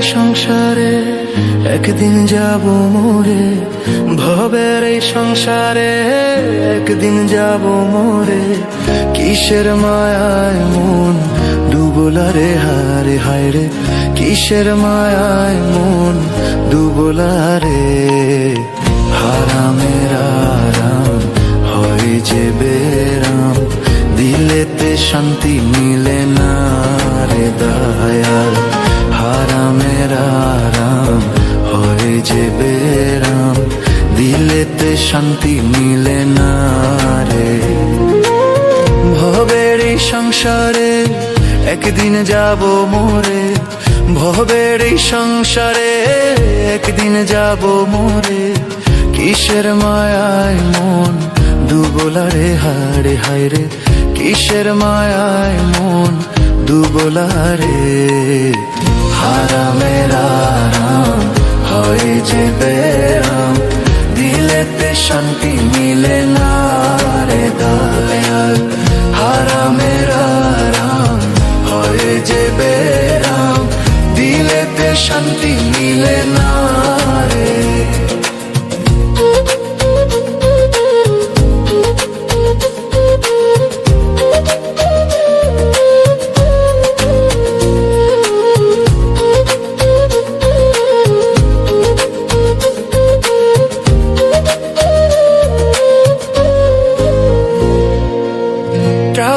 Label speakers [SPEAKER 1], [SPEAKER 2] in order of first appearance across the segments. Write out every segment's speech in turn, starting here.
[SPEAKER 1] সংসারে, একদিন যাব মোরে। ভবের এই সংসারে, একদিন যাব মোরে। কিসের মায়ায় মন ডুবলারে হারে হায় রে কিসের মায়ায় মন ডুবলারে হারামের আরাম হয় যে বেরাম। দিলেতে শান্তি মিলে না রে, দয়াল। হারামের আরাম, হয় যে বেরাম, দিলেতে শান্তি মিলে না রে। ভবের সংসারে, একদিন যাব মোরে। ভবের সংসারে, একদিন যাব মোরে। কিসের মায়ায় মন দুবলারে হারে হায় রে। কিসের মায়ায় মন দুবলারে হারামের আরাম হয়ে যে বেরাম দিলেতে শান্তি মিলে না রে দয়াল। হারামের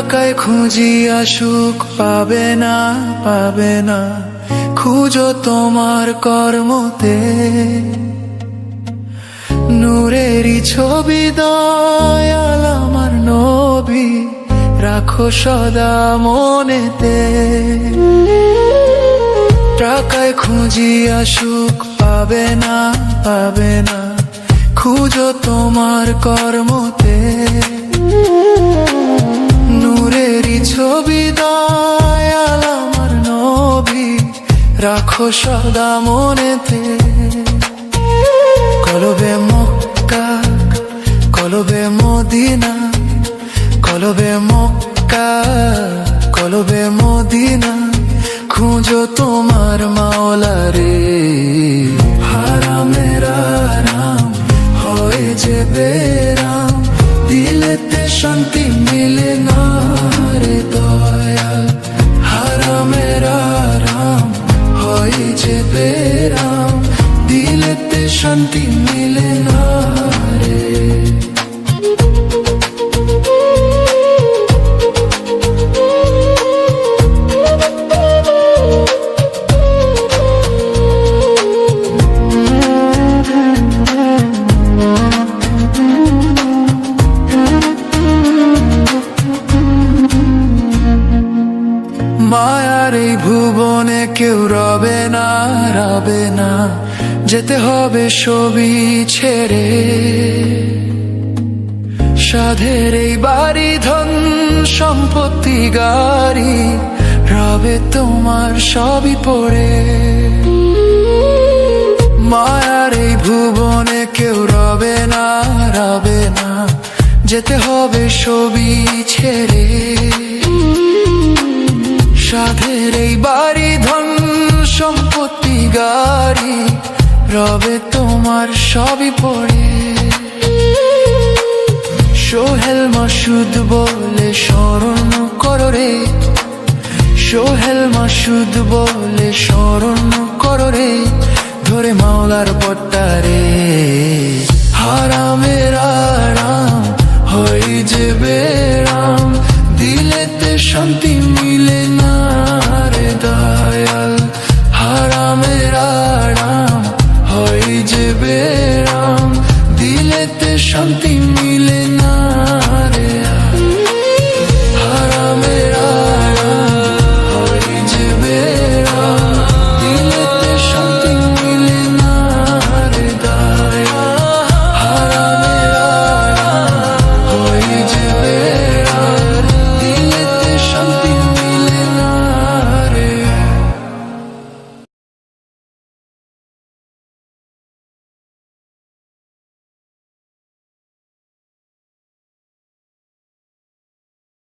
[SPEAKER 1] টাকায় খুঁজিয়া সুখ পাবে না পাবে না। খুঁজো তোমার কর্মতে। নূরেরই ছবি দয়াল আমার নবী, রাখো সদা মনেতে। টাকায় খুঁজিয়া সুখ পাবে না পাবে না। খুঁজো তোমার কর্মতে। নূরেরই ছবি, দয়াল আমার নবী, রাখো সদা মনেতে। কলবে মক্কা, কলবে মদিনা, কলবে মক্কা, কলবে মদিনা, খুঁজো তোমার মাওলা রে। হারামের আরাম, হয় যে বেরাম, দিলেতে শান্তি মিলে না। মায়ার এই ভুবনে কেউ রবে না রবে না। যেতে হবে ছবি ছেড়ে। সাধের এই বাড়ি, ধন, সম্পত্তি, গাড়ি, রবে তোমার সবই পড়ে। মায়ার এই ভুবনে কেউ রবে না রবে না। যেতে হবে ছবি ছেড়ে। সাধের এই বাড়ি, ধন সম্পত্তি, গাড়ি, রবে তোমার সবই পড়ে। সোহেল মাসুদ বলে স্মরণ করো রে। সোহেল মাসুদ বলে স্মরণ করো রে। ধরে মাওলার পট্টারে হারামের আরাম